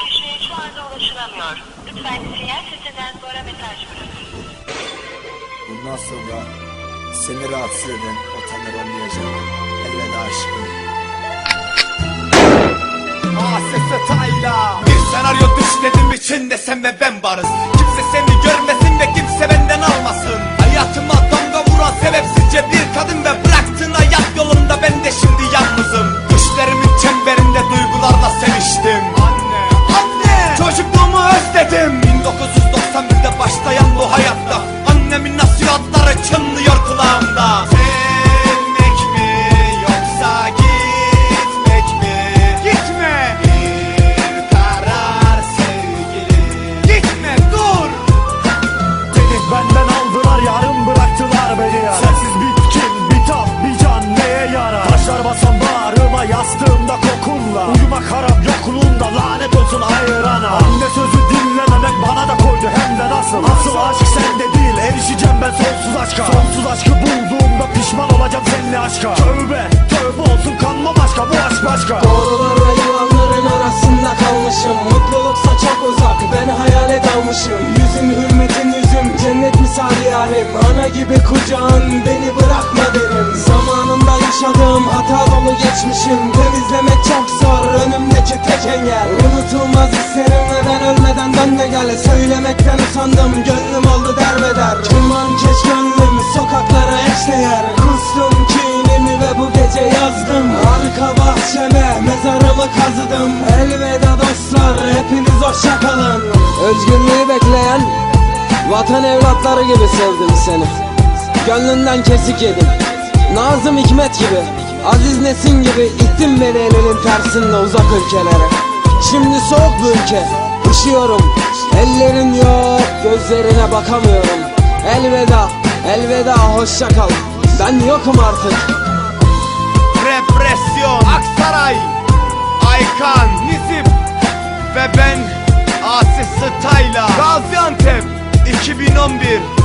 Kişiye şu anda ulaşılamıyor. Lütfen sinyal sesinden sonra mesaj bırakın. Bundan sonra seni rahatsız eden o tanrı olmayacak. Elveda aşkım. Asese Tayla Bir senaryo düşledim içinde sen ve ben varız Kimse seni görmesin yokluğunda lanet olsun hayrana Anne sözü dinlememek bana da koydu hem de nasıl? Asıl aşk sende değil erişeceğim ben sonsuz aşka. Sonsuz aşkı bulduğumda pişman olacağım seninle aşka. Tövbe tövbe olsun kanma başka bu aşk başka. Doğrularla yalanların arasında kalmışım. Mutluluksa çok uzak ben hayale dalmışım Unutulmaz hislerimle ben ölmeden dön de gel. Söylemekten usandım gönlüm oldu derbeder. Keman keş gönlüm sokaklara eşdeğer. Kustum kinimi ve bu gece yazdım. Arka bahçeme mezarımı kazıdım. Elveda dostlar hepiniz hoşça kalın. Özgürlüğü bekleyen vatan evlatları gibi sevdim seni. Gönlünden kesik yedim. Nazım Hikmet gibi Aziz Nesin gibi ittin beni elinin tersinle uzak ülkelere Şimdi soğuk bu ülke. Üşüyorum Ellerin yok Gözlerine bakamıyorum. Elveda Elveda hoşça kal. Ben yokum artık. Represyon. Aksaray Aykan Nisip Ve ben Asis Stayla Gaziantep 2011